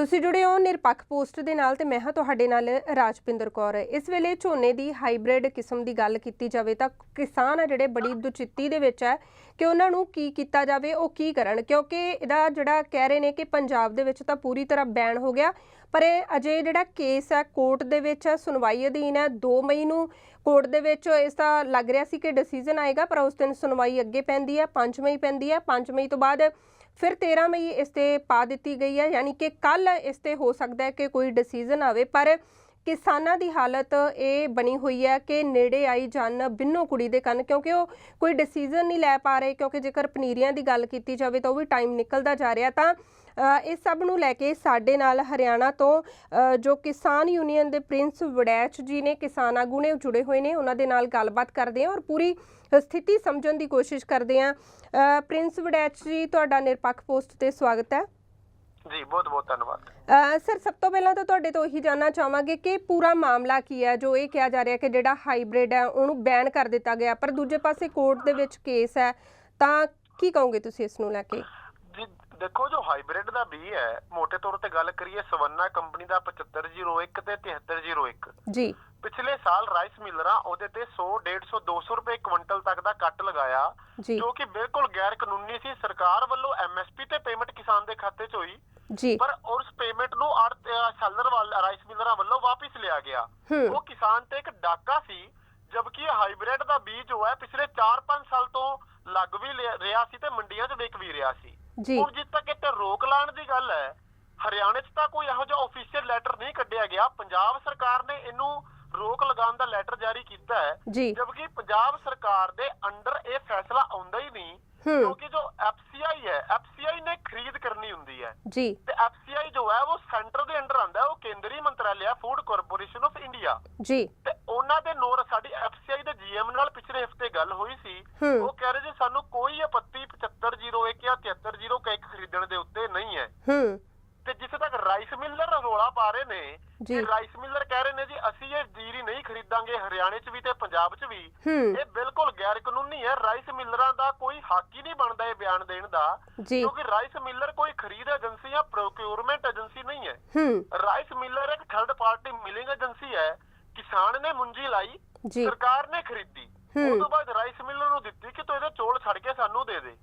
ਤੁਸੀਂ ਜੁੜੇ ਹੋ ਨਿਰਪੱਖ ਪੋਸਟ ਦੇ ਨਾਲ ਤੇ ਮੈਂ ਹਾਂ ਤੁਹਾਡੇ ਨਾਲ ਰਾਜਪਿੰਦਰ ਕੌਰ। ਇਸ ਵੇਲੇ ਝੋਨੇ ਦੀ ਹਾਈਬ੍ਰਿਡ ਕਿਸਮ ਦੀ ਗੱਲ ਕੀਤੀ ਜਾਵੇ ਤਾਂ ਕਿਸਾਨ ਆ ਜਿਹੜੇ ਬੜੀ ਦੁਚਿੱਤੀ ਦੇ ਵਿੱਚ ਹੈ ਕਿ ਉਹਨਾਂ ਨੂੰ ਕੀ ਕੀਤਾ ਜਾਵੇ, ਉਹ ਕੀ ਕਰਨ? ਕਿਉਂਕਿ ਇਹਦਾ ਜਿਹੜਾ ਕਹਿ ਰਹੇ ਨੇ ਕਿ ਪੰਜਾਬ ਦੇ ਵਿੱਚ ਤਾਂ ਪੂਰੀ ਤਰ੍ਹਾਂ ਬੈਨ ਹੋ ਗਿਆ, ਪਰ ਇਹ ਅਜੇ ਜਿਹੜਾ ਕੇਸ ਹੈ ਕੋਰਟ ਦੇ ਵਿੱਚ ਹੈ ਸੁਣਵਾਈ ਅਧੀਨ ਹੈ 2 ਮਈ ਨੂੰ ਕੋਰਟ ਦੇ ਵਿੱਚ ਇਸ ਦਾ ਲੱਗ ਰਿਹਾ ਸੀ ਕਿ ਡਿਸੀਜਨ ਆਏਗਾ, ਪਰ ਉਸ ਦਿਨ ਸੁਣਵਾਈ ਅੱਗੇ ਪੈਂਦੀ ਹੈ 5 ਮਈ ਪੈਂਦੀ ਹੈ 5 ਮਈ ਤੋਂ ਬਾਅਦ ਫਿਰ 13 ਮਈ ਇਸ ਤੇ ਪਾ ਦਿੱਤੀ ਗਈ ਹੈ, ਯਾਨੀ ਕਿ ਕੱਲ ਇਸ ਤੇ ਹੋ ਸਕਦਾ ਹੈ ਕਿ ਕੋਈ ਡਿਸੀਜਨ ਆਵੇ, ਪਰ ਕਿਸਾਨਾਂ ਦੀ ਹਾਲਤ ਇਹ ਬਣੀ ਹੋਈ ਹੈ ਕਿ ਨੇੜੇ ਆਈ ਜਨ ਬਿੰਨੋ ਕੁੜੀ ਦੇ ਕੰਨ, ਕਿਉਂਕਿ ਉਹ ਕੋਈ ਡਿਸੀਜਨ ਨਹੀਂ ਲੈ ਪਾ ਰਹੇ, ਕਿਉਂਕਿ ਜੇਕਰ ਪਨੀਰੀਆਂ ਦੀ ਗੱਲ ਕੀਤੀ ਜਾਵੇ ਤਾਂ ਉਹ ਵੀ ਟਾਈਮ ਨਿਕਲਦਾ ਜਾ ਰਿਹਾ, ਤਾਂ ਇਹ ਸਭ ਨੂੰ ਲੈ ਕੇ ਸਾਡੇ ਨਾਲ ਹਰਿਆਣਾ ਤੋਂ ਜੋ ਕਿਸਾਨ ਯੂਨੀਅਨ ਦੇ ਪ੍ਰਿੰਸ ਵੜੈਚ ਜੀ ਨੇ ਕਿਸਾਨ ਆਗੂ ਨੇ ਉਹ ਜੁੜੇ ਹੋਏ ਨੇ, ਉਹਨਾਂ ਦੇ ਨਾਲ ਗੱਲਬਾਤ ਕਰਦੇ ਹਾਂ ਔਰ ਪੂਰੀ ਸਥਿਤੀ ਸਮਝਣ ਦੀ ਕੋਸ਼ਿਸ਼ ਕਰਦੇ ਹਾਂ। ਪ੍ਰਿੰਸ ਵੜੈਚ ਜੀ ਤੁਹਾਡਾ ਨਿਰਪੱਖ ਪੋਸਟ ਤੇ ਸਵਾਗਤ ਹੈ। ਜੀ ਬਹੁਤ ਬਹੁਤ ਧੰਨਵਾਦ। ਸਰ ਸਭ ਤੋਂ ਪਹਿਲਾਂ ਤਾਂ ਤੁਹਾਡੇ ਤੋਂ ਇਹੀ ਜਾਨਣਾ ਚਾਹਾਂਗੇ ਕਿ ਪੂਰਾ ਮਾਮਲਾ ਕੀ ਹੈ ਜੋ ਇਹ ਕਿਹਾ ਜਾ ਰਿਹਾ ਕਿ ਜਿਹੜਾ ਹਾਈਬ੍ਰਿਡ ਹੈ ਉਹਨੂੰ ਬੈਨ ਕਰ ਦਿੱਤਾ ਗਿਆ ਪਰ ਦੂਜੇ ਪਾਸੇ ਕੋਰਟ ਦੇ ਵਿੱਚ ਕੇਸ ਹੈ ਤਾਂ ਕੀ ਕਹੋਗੇ ਤੁਸੀਂ ਇਸ ਨੂੰ ਲੈ ਕੇ? ਜੀ ਦੇਖੋ ਜੋ ਹਾਈਬ੍ਰਿਡ ਦਾ ਬੀ ਹੈ ਮੋٹے ਤੌਰ ਤੇ ਗੱਲ ਕਰੀਏ ਸਵੰਨਾ ਕੰਪਨੀ ਦਾ 7501 ਤੇ 7301 ਜੀ। ਪਿਛਲੇ ਸਾਲ ਰਾਈਸ ਮਿਲਰਾਂ ਉਹਦੇ ਤੇ 100 150 200 ਰੁਪਏ ਕੁਇੰਟਲ ਤੱਕ ਦਾ ਕੱਟ ਲਗਾਇਆ ਜੀ। ਜੋ ਕਿ ਬਿਲਕੁਲ ਗੈਰ ਕਾਨੂੰਨੀ ਸੀ। ਸਰਕਾਰ ਵੱਲੋਂ ਐਮਐਸਪੀ ਤੇ ਪੇਮੈਂਟ ਕਿਸਾਨ ਦੇ ਖਾਤੇ 'ਚ ਹੋਈ। ਜੀ। ਪਰ ਉਸ ਪੇਮੈਂਟ ਨੂੰ ਸੈਲਰ ਵੱਲ ਰਾਈਸ ਮਿਲਰਾਂ ਵੱਲੋਂ ਵਾਪਸ ਲਿਆ ਗਿਆ। ਹੂੰ। ਉਹ ਕਿਸਾਨ ਤੇ ਇੱਕ ਡਾਕਾ ਸੀ ਜਦਕਿ ਇਹ ਹਾਈਬ੍ਰਿਡ ਦਾ ਬੀਜ ਜੋ ਹੈ ਪਿਛਲੇ 4-5 ਸਾਲ ਤੋਂ ਲੱਗ ਵੀ ਲਿਆ- ਰਿਹਾ ਸੀ ਤੇ ਮੰਡੀਆਂ 'ਚ ਵਿਕ ਵੀ ਰਿਹਾ ਸੀ। ਜੀ। ਹੁਣ ਜਿੱਦ ਤੱਕ ਇੱਥੇ ਰੋਕ ਲਾਉਣ ਦੀ ਗੱਲ ਹੈ ਹਰਿਆਣੇ 'ਚ ਤਾਂ ਕੋਈ ਇਹੋ ਜਿਹਾ ਆਫੀਸ਼ੀਅਲ ਲੈਟਰ ਨਹੀਂ ਕੱਢਿਆ ਗਿਆ। ਪੰਜਾਬ ਸਰਕਾਰ ਨੇ ਇਹਨੂੰ ਰੋਕ ਲਗਾਉਣ ਦਾ ਲੈਟਰ ਜਾਰੀ ਕੀਤਾ ਹੈ। ਜਦਕਿ ਪੰਜਾਬ ਸਰਕਾਰ ਦੇ ਅੰਡਰ ਇਹ ਫੈਸਲਾ ਆਉਂਦਾ ਹੀ ਨਹੀਂ ਕਿਉਂਕਿ ਜੋ ਐਫਸੀਆਈ ਹੈ ਐਫਸੀਆਈ ਨੇ ਖਰੀਦ ਕਰਨੀ ਹੁੰਦੀ ਹੈ। ਜੀ। ਤੇ ਐਫਸੀਆਈ ਜੋ ਹੈ ਉਹ ਸੈਂਟਰ ਦੇ ਅੰਡਰ ਆਉਂਦਾ ਹੈ ਉਹ ਕੇਂਦਰੀ ਮੰਤਰਾਲੇ ਆ ਫੂਡ ਕਾਰਪੋਰੇਸ਼ਨ ਆਫ ਇੰਡੀਆ ਜੀ। ਤੇ ਉਹਨਾਂ ਦੇ ਨੋਰ ਸਾਡੀ ਐਫਸੀਆਈ ਦੇ ਜੀਐਮ ਨਾਲ ਪਿਛਲੇ ਹਫ਼ਤੇ ਗੱਲ ਹੋਈ ਸੀ। ਉਹ ਕਹਿ ਰਹੇ ਜੀ ਸਾਨੂੰ ਕੋਈ ਆਪੱਤੀ 7501 ਜਾਂ 7301 ਖਰੀਦਣ ਦੇ ਉੱਤੇ ਨਹੀਂ ਹੈ। ਜਿੱਥੇ ਤੱਕ ਰਾਈਸ ਮਿਲਰ ਰੋਲਾ ਪਾ ਰਹੇ ਨੇ ਜੀ। ਕਿ ਰਾਈਸ ਮਿਲਰ ਕਹਿ ਰਹੇ ਨੇ ਜੀ ਅਸੀਂ ਇਹ ਜੀਰੀ ਨਹੀਂ ਖਰੀਦਾਂਗੇ ਹਰਿਆਣੇ 'ਚ ਵੀ ਤੇ ਪੰਜਾਬ 'ਚ ਵੀ। ਇਹ ਬਿਲਕੁਲ ਗੈਰ ਕਾਨੂੰਨੀ ਹੈ ਰਾਈਸ ਮਿਲਰਾਂ ਦਾ ਕੋਈ ਹੱਕ ਹੀ ਨਹੀਂ ਬਣਦਾ ਇਹ ਬਿਆਨ ਦੇਣ ਦਾ। ਕਿਉਂਕਿ ਰਾਈਸ ਮਿਲਰ ਕੋਈ ਖਰੀਦ ਏਜੰਸੀ ਜਾਂ ਪ੍ਰੋਕਿਊਰਮੈਂਟ ਏਜੰਸੀ ਨਹੀਂ ਹੈ। ਰਾਈਸ ਮਿਲਰ ਇੱਕ ਥਰਡ ਪਾਰਟੀ ਮਿਲਿੰਗ ਏਜੰਸੀ ਹੈ। ਕਿਸਾਨ ਨੇ ਮੁੰਜੀ ਲਾਈ ਸਰਕਾਰ ਨੇ ਖਰੀਦੀ। ਉਸ ਤੋਂ ਬਾਅਦ ਰਾਈਸ ਮਿਲਰ ਨੂੰ ਦਿੱਤੀ ਕਿ ਤੂੰ ਇਹਦੇ ਚੋਲ ਛੱਡ ਕੇ ਸਾਨੂੰ ਦੇ ਦੇ।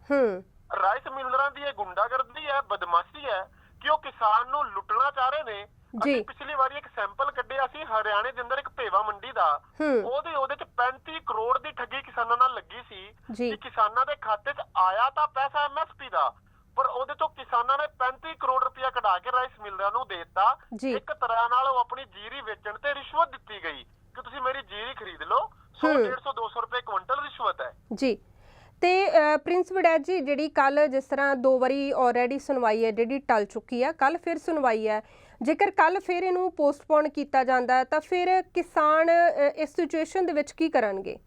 ਰਾਈਸ ਮਿਲਰਾਂ ਦੀ ਇਹ ਗੁੰਡਾਗਰਦੀ ਹੈ ਬਦਮਾਸ਼ੀ ਹੈ। ਕਿ ਉਹ ਕਿਸਾਨ ਨੂੰ ਲੁੱਟਣਾ ਚਾਹ ਰਹੇ ਨੇ ਜੀ। ਅਸੀਂ ਪਿਛਲੀ ਵਾਰੀ ਇੱਕ ਸੈਂਪਲ ਕੱਢਿਆ ਸੀ ਹਰਿਆਣੇ ਦੇ ਅੰਦਰ ਇੱਕ ਭੇਵਾ ਮੰਡੀ ਦਾ। ਹੂੰ। ਉਹਦੇ ਉਹਦੇ ਚ 35 ਕਰੋੜ ਦੀ ਠੱਗੀ ਕਿਸਾਨਾਂ ਨਾਲ ਲੱਗੀ ਸੀ। ਜੀ। ਕਿ ਕਿਸਾਨਾਂ ਦੇ ਖਾਤੇ 'ਚ ਆਇਆ ਤਾਂ ਪੈਸਾ ਐਮਐਸਪੀ ਦਾ ਪਰ ਉਹਦੇ ਤੋਂ ਕਿਸਾਨਾਂ ਨੇ 35 ਕਰੋੜ ਰੁਪਇਆ ਕਢਾ ਕੇ ਰਾਈਸ ਮਿਲਰਾਂ ਨੂੰ ਦੇ ਦਿੱਤਾ। ਜੀ। ਇੱਕ ਤਰ੍ਹਾਂ ਨਾਲ ਉਹ ਆਪਣੀ ਜੀਰੀ ਵੇਚਣ ਤੇ ਰਿਸ਼ਵਤ ਦਿੱਤੀ ਗਈ। ਕਿ ਤੁਸੀਂ ਮੇਰੀ ਜੀਰੀ ਖਰੀਦ ਲਓ 100 ਹੂੰ। 150 200 ਰੁਪਏ ਕੁਇੰਟਲ ਰਿਸ਼ਵਤ ਹੈ। ਜੀ। ਤੇ ਪ੍ਰਿੰਸ ਵੜੈਚ ਜੀ, ਜਿਹੜੀ ਕੱਲ ਜਿਸ ਤਰ੍ਹਾਂ ਦੋ ਵਾਰੀ ਆਲਰੇਡੀ ਸੁਣਵਾਈ ਹੈ, ਜਿਹੜੀ ਟਲ ਚੁੱਕੀ ਹੈ ਕੱਲ ਫਿਰ ਸੁਣਵਾਈ ਹੈ। ਜੇਕਰ ਕੱਲ ਫਿਰ ਇਹਨੂੰ ਪੋਸਟਪੋਨ ਕੀਤਾ ਜਾਂਦਾ ਤਾਂ ਫਿਰ ਕਿਸਾਨ ਇਸ ਸਿਚੁਏਸ਼ਨ ਦੇ ਵਿੱਚ ਕੀ ਕਰਨਗੇ?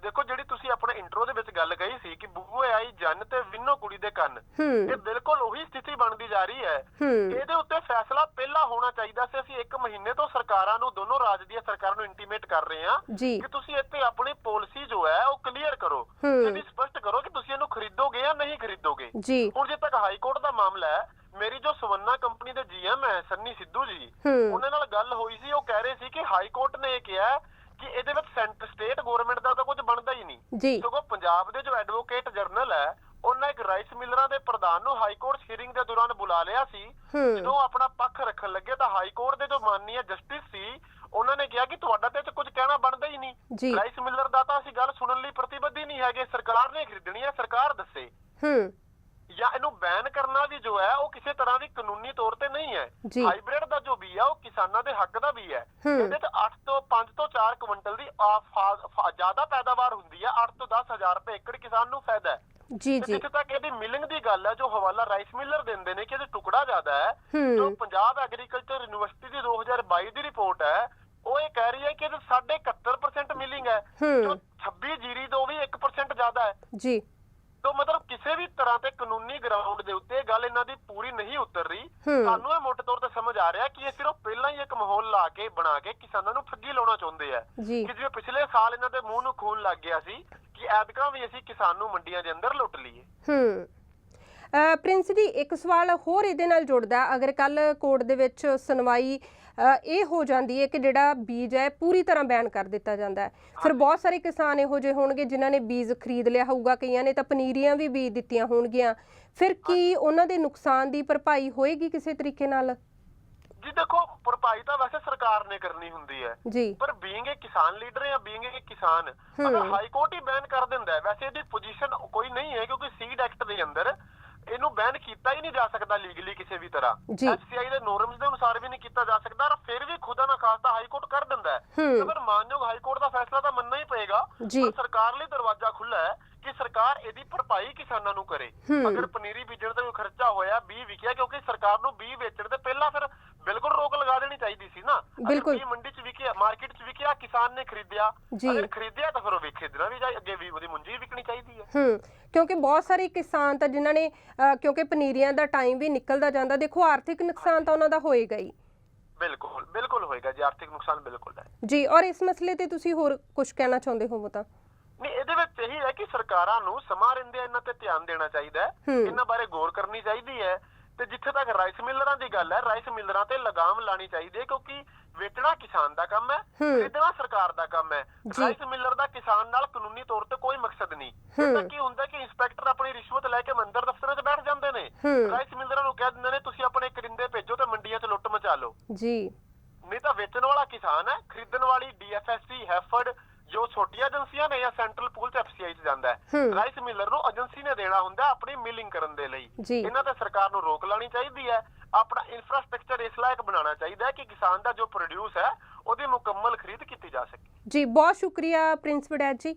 ਜੀ ਦੇਖੋ ਜਿਹੜੀ ਤੁਸੀਂ ਆਪਣੇ ਇੰਟਰੋ ਦੇ ਵਿੱਚ ਗੱਲ ਕਹੀ ਸੀ ਕਿ ਬੂਹੇ ਆਈ ਜਨ ਤੇ ਵਿੰਨੋ ਕੁੜੀ ਦੇ ਕੰਨ। ਇਹ ਬਿਲਕੁਲ ਉਹੀ ਸਥਿਤੀ ਬਣਦੀ ਜਾ ਰਹੀ ਹੈ। ਇਹਦੇ ਉੱਤੇ ਫੈਸਲਾ ਪਹਿਲਾਂ ਹੋਣਾ ਚਾਹੀਦਾ ਸੀ। ਅਸੀਂ 1 ਮਹੀਨੇ ਤੋਂ ਸਰਕਾਰਾਂ ਨੂੰ ਦੋਨੋਂ ਰਾਜ ਦੀਆਂ ਸਰਕਾਰਾਂ ਨੂੰ ਇੰਟੀਮੇਟ ਕਰ ਰਹੇ ਹਾਂ ਕਿ ਤੁਸੀਂ ਇੱਥੇ ਆਪਣੀ ਪਾਲਿਸੀ ਜੋ ਹੈ ਉਹ ਕਲੀਅਰ ਕਰੋ। ਹੂੰ। ਇਹਦੀ ਸਪਸ਼ਟ ਕਰੋ ਕਿ ਤੁਸੀਂ ਇਹਨੂੰ ਖਰੀਦੋਗੇ ਜਾਂ ਨਹੀਂ ਖਰੀਦੋਗੇ। ਹੁਣ ਜੇ ਤੱਕ ਹਾਈ ਕੋਰਟ ਦਾ ਮਾਮਲਾ ਹੈ ਮੇਰੀ ਜੋ ਸਵੰਨਾ ਕੰਪਨੀ ਦੇ ਜੀਐਮ ਹੈ ਸੰਨੀ ਸਿੱਧੂ ਜੀ ਉਹਨਾਂ ਨਾਲ ਗੱਲ ਹੋਈ ਸੀ ਉਹ ਕਹਿ ਰਹੇ ਸੀ ਕਿ ਹਾਈ ਕੋਰਟ ਨੇ ਇਹ ਕਿਹਾ ਕਿ ਇਹਦੇ ਵਿੱਚ ਸੈਂਟਰ ਸਟੇਟ ਗਵਰਨਮੈਂਟ ਦਾ ਤਾਂ ਕੁਝ ਬਣਦਾ ਹੀ ਨਹੀਂ। ਜੀ। ਸਗੋਂ ਪੰਜਾਬ ਦੇ ਜੋ ਐਡਵੋਕੇਟ ਜਨਰਲ ਹੈ ਉਹਨਾਂ ਇੱਕ ਰਾਈਸ ਮਿਲਰਾਂ ਦੇ ਪ੍ਰਧਾਨ ਨੂੰ ਹਾਈ ਕੋਰਟ ਹੀਅਰਿੰਗ ਦੇ ਦੌਰਾਨ ਬੁਲਾ ਲਿਆ ਸੀ। ਹੂੰ। ਜਦੋਂ ਆਪਣਾ ਪੱਖ ਰੱਖਣ ਲੱਗੇ ਤਾਂ ਹਾਈ ਕੋਰਟ ਦੇ ਜੋ ਮਾਨਨੀय ਜਸਟਿਸ ਸੀ ਉਹਨਾਂ ਨੇ ਕਿਹਾ ਕਿ ਤੁਹਾਡਾ ਤੇ ਕੁਝ ਕਹਿਣਾ ਬਣਦਾ ਹੀ ਨਹੀਂ। ਜੀ। ਰਾਈਸ ਮਿਲਰ ਦਾ ਤਾਂ ਅਸੀਂ ਗੱਲ ਸੁਣਨ ਲਈ ਪ੍ਰਤੀਬੱਧ ਹੀ ਨਹੀਂ ਹੈਗੇ। ਸਰਕਾਰ ਨੇ ਖਰੀਦਣੀ ਹੈ ਸਰਕਾਰ ਦੱਸੇ। ਹੂੰ। ਜਾਂ ਇਹਨੂੰ ਬੈਨ ਕਰਨਾ ਵੀ ਜੋ ਹੈ ਉਹ ਕਿਸੇ ਤਰ੍ਹਾਂ ਦੀ ਕਾਨੂੰਨੀ ਤੌਰ ਤੇ ਨਹੀਂ ਹੈ। ਜੀ। ਹਾਈਬ੍ਰਿਡ ਦਾ ਜੋ ਵੀ ਹੈ ਉਹ ਕਿਸਾਨਾਂ ਦੇ ਹੱਕ ਦਾ ਵੀ ਹੈ। ਹੂੰ। ਇਹਦੇ ਚ 8 ਤੋਂ 5 ਤੋਂ 4 ਕੁਇੰਟਲ ਦੀ ਆ ਫਾ- ਫਾ- ਜ਼ਿਆਦਾ ਪੈਦਾਵਾਰ ਹੁੰਦੀ ਹੈ। 8 ਤੋਂ 10000 ਰੁਪਏ ਏਕੜ ਕਿਸਾਨ ਨੂੰ ਫਾਇਦਾ ਹੈ। ਜੀ ਤੇ ਜੀ। ਜਿੱਥੇ ਤੱਕ ਇਹਦੀ ਮਿਲਿੰਗ ਦੀ ਗੱਲ ਹੈ ਜੋ ਹਵਾਲਾ ਰਾਈਸ ਮਿਲਰ ਦਿੰਦੇ ਨੇ ਕਿ ਇਹਦੇ ਟੁਕੜਾ ਜ਼ਿਆਦਾ ਹੈ ਜੋ ਪੰਜਾਬ ਐਗਰੀਕਲਚਰ ਯੂਨੀਵਰਸਿਟੀ ਦੀ 2022 ਦੀ ਰਿਪੋਰਟ ਹੈ ਉਹ ਇਹ ਕਹਿ ਰਹੀ ਹੈ ਕਿ ਇਹਦੇ 71% ਮਿਲਿੰਗ ਹੈ। ਜੋ ਹੂੰ 26 ਜੀਰੀ ਤੋਂ ਵੀ 1% ਜ਼ਿਆਦਾ ਹੈ। ਜੀ। ਵੀ ਤਰ੍ਹਾਂ ਤੇ ਕਾਨੂੰਨੀ ਗਰਾਊਂਡ ਦੇ ਉੱਤੇ ਇਹ ਗੱਲ ਇਹਨਾਂ ਦੀ ਪੂਰੀ ਨਹੀਂ ਉਤਰ ਰਹੀ। ਸਾਨੂੰ ਇਹ ਮੋਟੇ ਤੌਰ ਤੇ ਸਮਝ ਆ ਰਿਹਾ ਕਿ ਇਹ ਸਿਰਫ ਪਹਿਲਾਂ ਹੀ ਇੱਕ ਮਾਹੌਲ ਲਾ ਕੇ ਬਣਾ ਕੇ ਕਿਸਾਨਾਂ ਨੂੰ ਠੱਗੀ ਲਾਉਣਾ ਚਾਹੁੰਦੇ ਆ। ਕਿ ਜਿਵੇਂ ਪਿਛਲੇ ਸਾਲ ਇਹਨਾਂ ਦੇ ਮੂੰਹ ਨੂੰ ਖੂਨ ਲੱਗ ਗਿਆ ਸੀ ਕਿ ਐਤਕਾਂ ਵੀ ਅਸੀਂ ਕਿਸਾਨ ਨੂੰ ਮੰਡੀਆਂ ਦੇ ਅੰਦਰ ਲੁੱਟ ਲਈਏ। ਹੂੰ। ਪ੍ਰਿੰਸ ਜੀ ਇੱਕ ਸਵਾਲ ਹੋਰ ਇਹਦੇ ਨਾਲ ਜੁੜਦਾ। ਅਗਰ ਕੱਲ ਕੋਰਟ ਦੇ ਵਿੱਚ ਸੁਣਵਾਈ ਇਹ ਹੋ ਜਾਂਦੀ ਹੈ ਕਿ ਜਿਹੜਾ ਬੀਜ ਹੈ ਪੂਰੀ ਤਰ੍ਹਾਂ ਬੈਨ ਕਰ ਦਿੱਤਾ ਜਾਂਦਾ ਹੈ। ਫਿਰ ਬਹੁਤ ਸਾਰੇ ਕਿਸਾਨ ਇਹੋ ਜਿਹੇ ਹੋਣਗੇ ਜਿਨ੍ਹਾਂ ਨੇ ਬੀਜ ਖਰੀਦ ਲਿਆ ਹੋਊਗਾ ਕਈਆਂ ਨੇ ਤਾਂ ਪਨੀਰੀਆਂ ਵੀ ਬੀਜ ਦਿੱਤੀਆਂ ਹੋਣਗੀਆਂ। ਫਿਰ ਕੀ ਉਹਨਾਂ ਦੇ ਨੁਕਸਾਨ ਦੀ ਭਰਪਾਈ ਹੋਏਗੀ ਕਿਸੇ ਤਰੀਕੇ ਨਾਲ? ਜੀ ਦੇਖੋ ਭਰਪਾਈ ਤਾਂ ਵੈਸੇ ਸਰਕਾਰ ਨੇ ਕਰਨੀ ਹੁੰਦੀ ਹੈ। ਜੀ। ਪਰ ਬੀਇੰਗ ਇੱਕ ਕਿਸਾਨ ਲੀਡਰ ਜਾਂ ਬੀਇੰਗ ਇੱਕ ਕਿਸਾਨ ਅਗਰ ਹਾਈ ਕੋਰਟ ਹੀ ਬੈਨ ਕਰ ਦਿੰਦਾ ਹੈ ਵੈਸੇ ਇਹਦੀ ਪੋਜੀਸ਼ਨ ਕੋਈ ਨਹੀਂ ਹੈ ਕਿਉਂਕਿ ਸੀਡ ਐਕਟ ਦੇ ਅੰਦਰ ਇਹਨੂੰ ਬੈਨ ਕੀਤਾ ਹੀ ਨਹੀਂ ਜਾ ਸਕਦਾ ਲੀਗਲੀ ਕਿਸੇ ਵੀ ਤਰ੍ਹਾਂ। ਐਫਸੀਆਈ ਦੇ ਨੋਰਮਸ ਦੇ ਅਨੁਸਾਰ ਵੀ ਨਹੀਂ ਕੀਤਾ ਜਾ ਸਕਦਾ ਔਰ ਫਿਰ ਵੀ ਖੁਦਾ ਨਾ ਖਾਸਤਾ ਹਾਈ ਕੋਰਟ ਕਰ ਦਿੰਦਾ ਹੈ ਫਿਰ ਮਾਨਯੋਗ ਹਾਈ ਕੋਰਟ ਦਾ ਫੈਸਲਾ ਤਾਂ ਮੰਨਣਾ ਹੀ ਪਏਗਾ। ਪਰ ਸਰਕਾਰ ਲਈ ਦਰਵਾਜ਼ਾ ਖੁੱਲਾ ਹੈ ਕਿ ਸਰਕਾਰ ਇਹਦੀ ਭਰਪਾਈ ਕਿਸਾਨਾਂ ਨੂੰ ਕਰੇ। ਅਗਰ ਪਨੀਰੀ ਬੀਜਣ ਤੇ ਕੋਈ ਖਰਚਾ ਹੋਇਆ ਬੀ ਵਿਕਿਆ ਕਿਉਂਕਿ ਸਰਕਾਰ ਨੂੰ ਬੀ ਵੇਚਣ ਤੇ ਪਹਿਲਾਂ ਫਿਰ ਬਿਲਕੁਲ ਰੋਕ ਲਗਾ ਦੇਣੀ ਚਾਹੀਦੀ ਸੀ ਨਾ। ਅਗਰ ਬਿਲਕੁਲ। ਬੀਜ ਮੰਡੀ 'ਚ ਵਿਕਿਆ ਮਾਰਕੀਟ 'ਚ ਵਿਕਿਆ ਕਿਸਾਨ ਨੇ ਖਰੀਦਿਆ। ਅਗਰ ਖਰੀਦਿਆ ਤਾਂ ਫਿਰ ਉਹ ਵੇਖੇ ਦੇਣਾ ਵੀ ਜਾਏ ਅੱਗੇ ਵੀ ਉਹਦੀ ਮੁੰਜੀ ਵਿਕਣੀ ਚਾਹੀਦੀ ਹੈ। ਹੂੰ ਕਿਉਂਕਿ ਬਹੁਤ ਸਾਰੇ ਕਿਸਾਨ ਤਾਂ ਜਿਨ੍ਹਾਂ ਨੇ ਕਿਉਂਕਿ ਪਨੀਰੀਆਂ ਦਾ ਟਾਈਮ ਵੀ ਨਿਕਲਦਾ ਜਾਂਦਾ ਦੇਖੋ ਆਰਥਿਕ ਨੁਕਸਾਨ ਤਾਂ ਉਹਨਾਂ ਦਾ ਹੋਏਗਾ ਹੀ। ਬਿਲਕੁਲ ਬਿਲਕੁਲ ਹੋਏਗਾ ਜੀ ਆਰਥਿਕ ਨੁਕਸਾਨ ਬਿਲਕੁਲ ਹੈ। ਜੀ ਔਰ ਇਸ ਮਸਲੇ ਤੇ ਤੁਸੀਂ ਹੋਰ ਕੁਝ ਕਹਿਣਾ ਚਾਹੁੰਦੇ ਹੋ ਤਾਂ? ਨਹੀਂ ਇਹਦੇ ਵਿੱਚ ਇਹੀ ਹੈ ਕਿ ਸਰਕਾਰਾਂ ਨੂੰ ਸਮਾਂ ਰਹਿੰਦਿਆਂ ਇਹਨਾਂ ਤੇ ਧਿਆਨ ਦੇਣਾ ਚਾਹੀਦਾ ਹੂੰ। ਇਹਨਾਂ ਬਾਰੇ ਗੌਰ ਕਰਨੀ ਚਾਹੀਦੀ ਹੈ। ਤੇ ਜਿੱਥੇ ਤੱਕ ਰਾਈਸ ਮਿਲਰਾਂ ਦੀ ਗੱਲ ਹੈ ਰਾਈਸ ਮਿਲਰਾਂ ਤੇ ਲਗਾਮ ਲਾਣੀ ਚਾਹੀਦੀ ਹੈ ਕਿਉਂਕਿ ਵੇਚਣਾ ਕਿਸਾਨ ਦਾ ਕੰਮ ਹੈ। ਖਰੀਦਣਾ ਸਰਕਾਰ ਦਾ ਕੰਮ ਹੈ। ਰਾਈਸ ਮਿਲਰ ਦਾ ਕਿਸਾਨ ਨਾਲ ਕਾਨੂੰਨੀ ਤੌਰ ਤੇ ਕੋਈ ਮਕਸਦ ਨਹੀਂ। ਤਾਂ ਕੀ ਹੁੰਦਾ ਕਿ ਇੰਸਪੈਕਟਰ ਆਪਣੀ ਰਿਸ਼ਵਤ ਲੈ ਕੇ ਮੰਦਰ ਦਫ਼ਤਰਾਂ 'ਚ ਬੈਠ ਜਾਂਦੇ ਨੇ। ਰਾਈਸ ਮਿਲਰਾਂ ਨੂੰ ਕਹਿ ਦਿੰਦੇ ਨੇ ਤੁਸੀਂ ਆਪਣੇ ਕਰਿੰਦੇ ਭੇਜੋ ਤੇ ਮੰਡੀਆਂ 'ਚ ਲੁੱਟ ਮਚਾ ਲਓ ਜੀ ਨਹੀਂ ਤਾਂ ਵੇਚਣ ਵਾਲਾ ਕਿਸਾਨ ਹੈ ਖਰੀਦਣ ਵਾਲੀ ਡੀਐਫਐਸਸੀ ਹੈਫਰਡ ਜੋ ਛੋਟੀਆਂ ਏਜੰਸੀਆਂ ਨੇ ਜਾਂ ਸੈਂਟਰਲ ਪੂਲ ਚ ਐਫਸੀਆਈ ਚ ਜਾਂਦਾ ਹੂੰ। ਰਾਈਸ ਮਿਲਰ ਨੂੰ ਏਜੰਸੀ ਨੇ ਦੇਣਾ ਹੁੰਦਾ ਆਪਣੀ ਮਿਲਿੰਗ ਕਰਨ ਦੇ ਲਈ। ਇਹਨਾਂ ਤੇ ਸਰਕਾਰ ਨੂੰ ਰੋਕ ਲਾਣੀ ਚਾਹੀਦੀ ਹੈ ਆਪਣਾ ਇਨਫਰਾਸਟ੍ਰਕਚਰ ਇਸ ਲਾਇਕ ਬਣਾਉਣਾ ਚਾਹੀਦਾ ਹੈ ਕਿ ਕਿਸਾਨ ਦਾ ਜੋ ਪ੍ਰੋਡਿਊਸ ਹੈ ਉਹਦੀ ਮੁਕੰਮਲ ਖਰੀਦ ਕੀਤੀ ਜਾ ਸਕੇ ਜੀ ਬਹੁਤ ਸ਼ੁਕਰੀਆ ਪ੍ਰਿੰਸ ਜੀ ਜੀ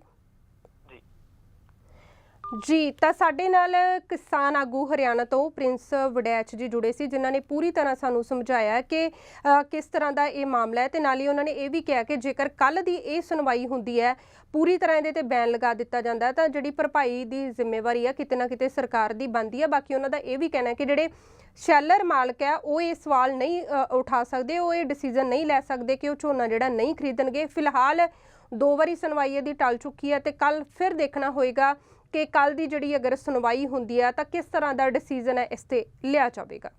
ਜੀ ਤਾਂ ਸਾਡੇ ਨਾਲ ਕਿਸਾਨ ਆਗੂ ਹਰਿਆਣਾ ਤੋਂ ਪ੍ਰਿੰਸ ਵਡੈਚ ਜੀ ਜੁੜੇ ਸੀ ਜਿਨ੍ਹਾਂ ਨੇ ਪੂਰੀ ਤਰ੍ਹਾਂ ਸਾਨੂੰ ਸਮਝਾਇਆ ਕਿ ਅ, ਕਿਸ ਤਰ੍ਹਾਂ ਦਾ ਇਹ ਮਾਮਲਾ ਹੈ ਤੇ ਨਾਲ ਹੀ ਉਹਨਾਂ ਨੇ ਇਹ ਵੀ ਕਿਹਾ ਕਿ ਜੇਕਰ ਕੱਲ ਦੀ ਇਹ ਸੁਣਵਾਈ ਹੁੰਦੀ ਹੈ ਪੂਰੀ ਤਰ੍ਹਾਂ ਇਹਦੇ ਤੇ ਬੈਨ ਲਗਾ ਦਿੱਤਾ ਜਾਂਦਾ ਹੈ ਤਾਂ ਜਿਹੜੀ ਭਰਪਾਈ ਦੀ ਜ਼ਿੰਮੇਵਾਰੀ ਹੈ ਕਿਤੇ ਨਾ ਕਿਤੇ ਸਰਕਾਰ ਦੀ ਬਣਦੀ ਹੈ ਬਾਕੀ ਉਹਨਾਂ ਦਾ ਇਹ ਵੀ ਕਹਿਣਾ ਹੈ ਕਿ ਜਿਹੜੇ ਸ਼ੈਲਰ ਮਾਲਕ ਹੈ ਉਹ ਇਹ ਸਵਾਲ ਨਹੀਂ ਅ, ਉਠਾ ਸਕਦੇ ਉਹ ਇਹ ਡਿਸੀਜਨ ਨਹੀਂ ਲੈ ਸਕਦੇ ਕਿ ਉਹ ਝੋਨਾ ਜਿਹੜਾ ਨਹੀਂ ਖਰੀਦਣਗੇ। ਫਿਲਹਾਲ ਦੋ ਵਾਰੀ ਸੁਣਵਾਈ ਇਹਦੀ ਟਲ ਚੁੱਕੀ ਹੈ ਤੇ ਕੱਲ ਫਿਰ ਦੇਖਣਾ ਹੋਏਗਾ ਕਿ ਕੱਲ ਦੀ ਜਿਹੜੀ ਅਗਰ ਸੁਣਵਾਈ ਹੁੰਦੀ ਹੈ ਤਾਂ ਕਿਸ ਤਰ੍ਹਾਂ ਦਾ ਡਿਸੀਜਨ ਹੈ ਇਸ ਤੇ ਲਿਆ ਜਾਵੇਗਾ?